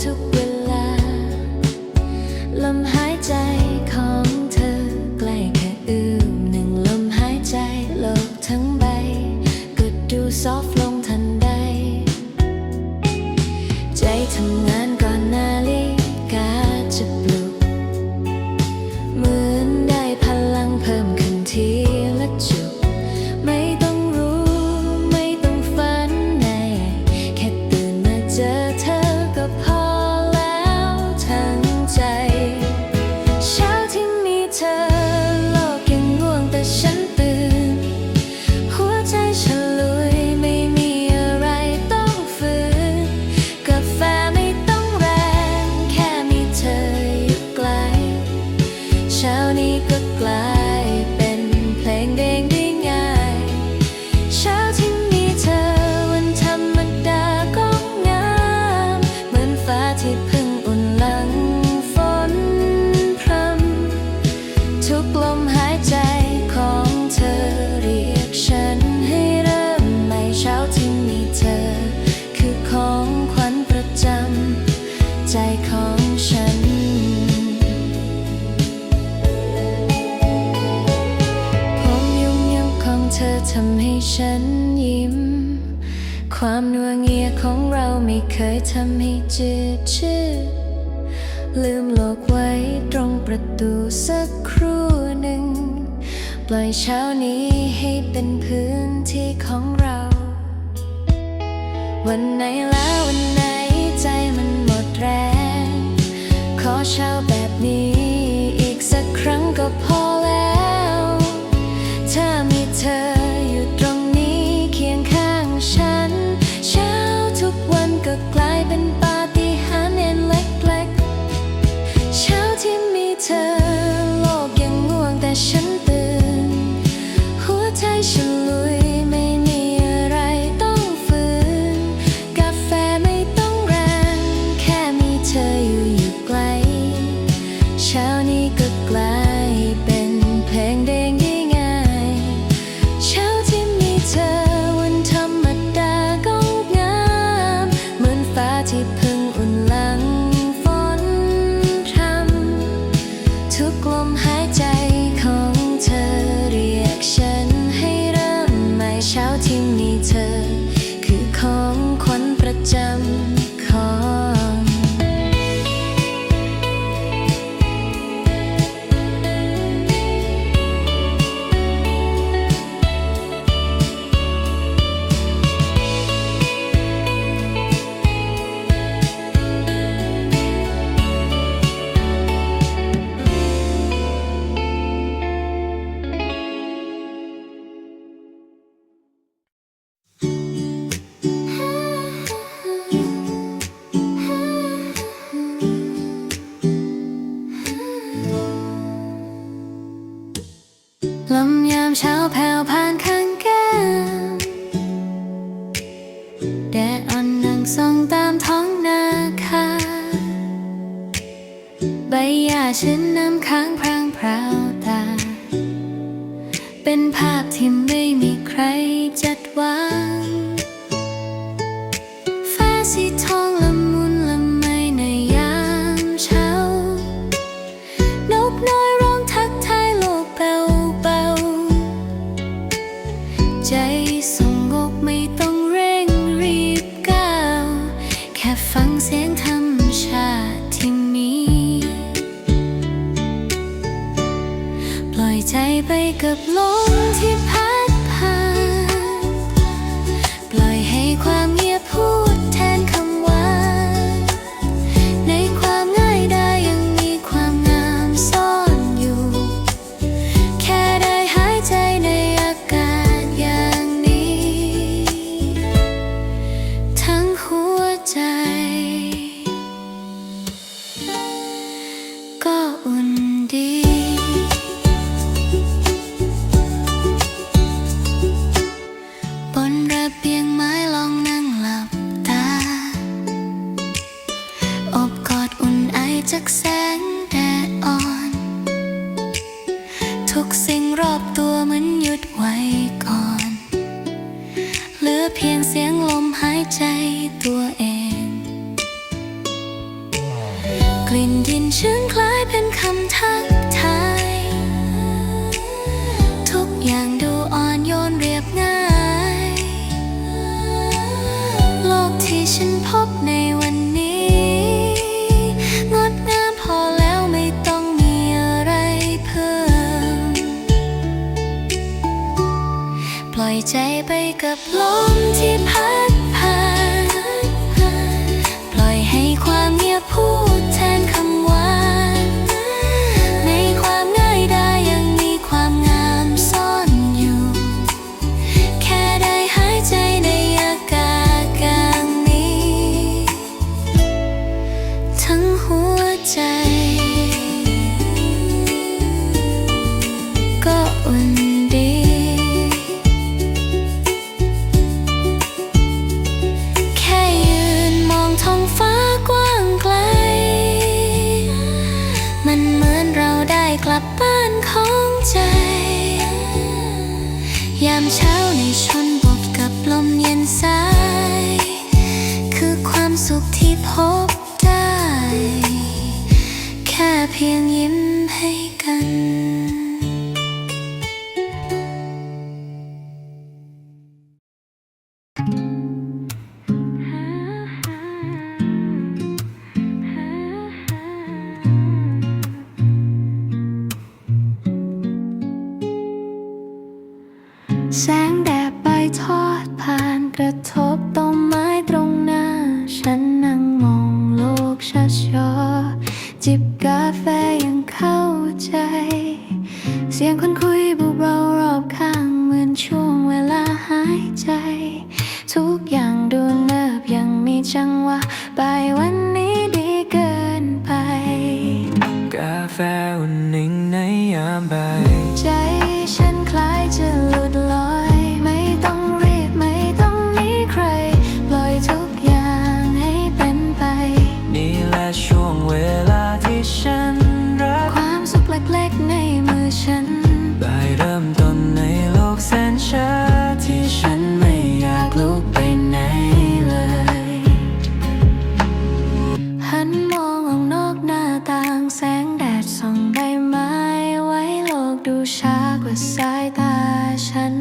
ทุกเวลา ลมหายใจของเธอใกล้แค่อืมหนึ่งลมหายใจโลกทั้งใบก็ดูซอฟลงทันใด ใจทำงานก่อนนาฬิกาจะปลุก เหมือนได้พลังเพิ่มขึ้นทีละจุดไม่ต้องรู้ไม่ต้องฝันในแค่ตื่นมาเจอเธอ ความนัวเงียของเราไม่เคยทำให้จืดชืดลืมโลกไว้ตรงประตูสักครู่หนึ่ง ปล่อยเช้านี้ให้เป็นพื้นที่ของเรา วันไหนแล้ววันไหนใจมันหมดแรง ขอเช้าแบบนี้ อีกสักครั้งก็พอแล้ว ถ้ามีเธอ ลมยามเช้าแผ่ จากแสง 你穿过 แสงแดดใบทอ ใจฉันคล้ายจะหลุดลอย ไม่ต้องรีบไม่ต้องหนีใคร ปล่อยทุกอย่างให้เป็นไป นี่แหละช่วงเวลาที่ฉันรัก ความสุขเล็กๆในมือฉันบ่ายเริ่มต้นในโลกแสนช้า ว่าสายตาฉัน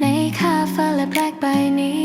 ในคาเฟ่และแปลกใบนี้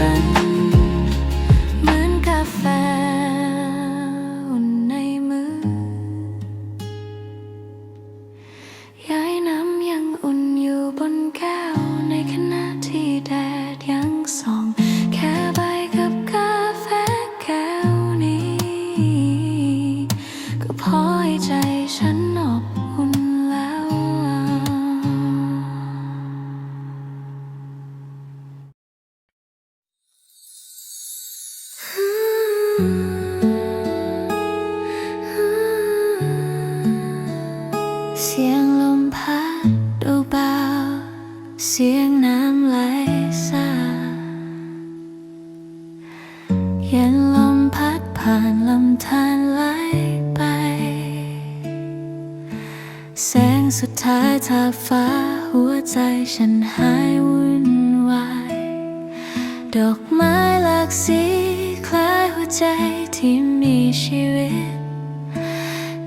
อ เสียงลมพัดเบาๆเสียงน้ำไหลสาเย็นลมพัดผ่านลำธารไหลไป แสงสุดท้ายทาฟ้าหัวใจฉันหายวุ่นวาย ดอกไม้หลากสี คล้ายหัวใจที่มีชีวิต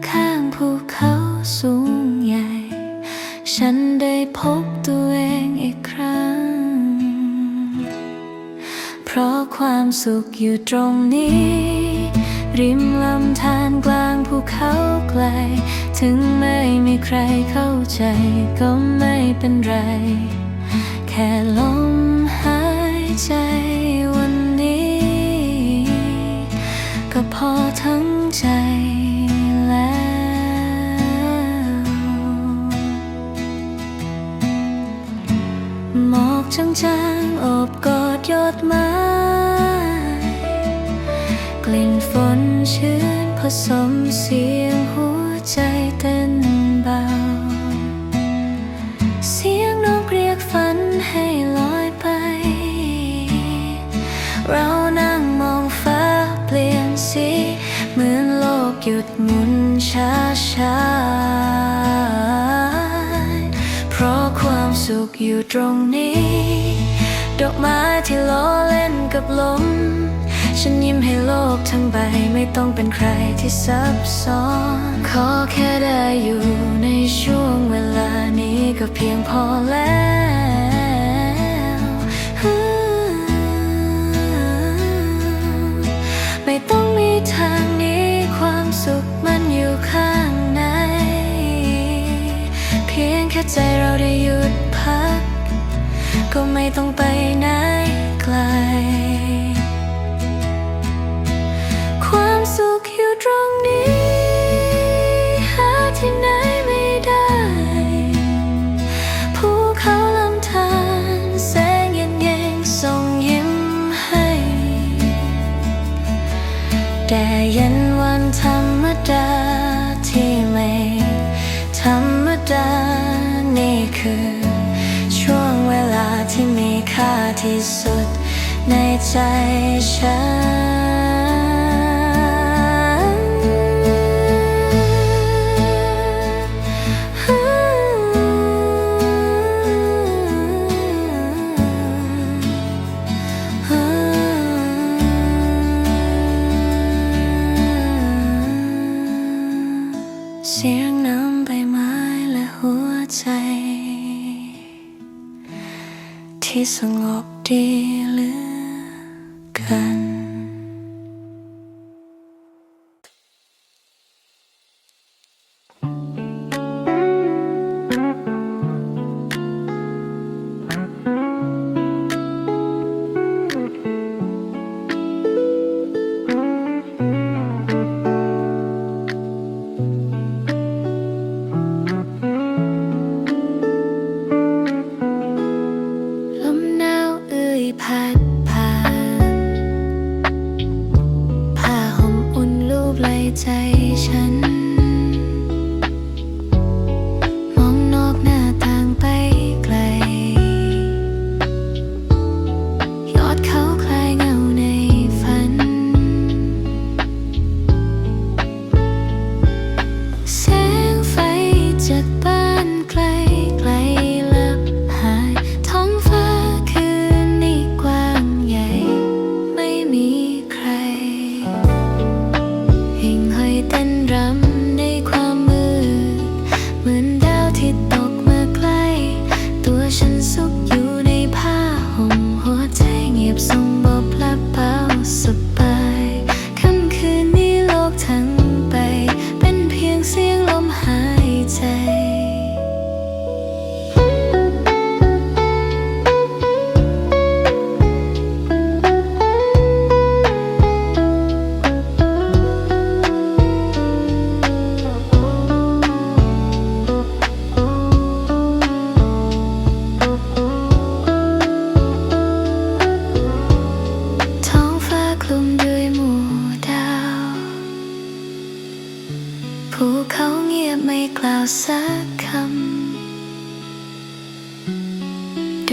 ข้างภูเขาสูงใหญ่ ฉันได้พบตัวเองอีกครั้ง เพราะความสุขอยู่ตรงนี้ ริมลำธารกลางภูเขาไกล ถึงไม่มีใครเข้าใจก็ไม่เป็นไร แค่ลมหายใจ อทั้งใจแล้วหมอกจางๆโอบกอดยอดไม้กลิ่นฝนชื้นผสมเสียงหัวใจ ดหมุนช้าช้าเพราะความสุขอยู่ตรงนี้ ดอกไม้ที่ล้อเล่นกับลม ฉันยิ้มให้โลกทั้งใบไม่ต้องเป็นใครที่ซับซ้อน ขอแค่ได้อยู่ในช่วงเวลานี้ก็เพียงพอแล้ว ใจเราได้หยุดพัก ก็ไม่ต้องไปไหน ที่สุดในใจฉัน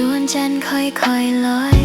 ดวงจันทร์ค่อยๆลอย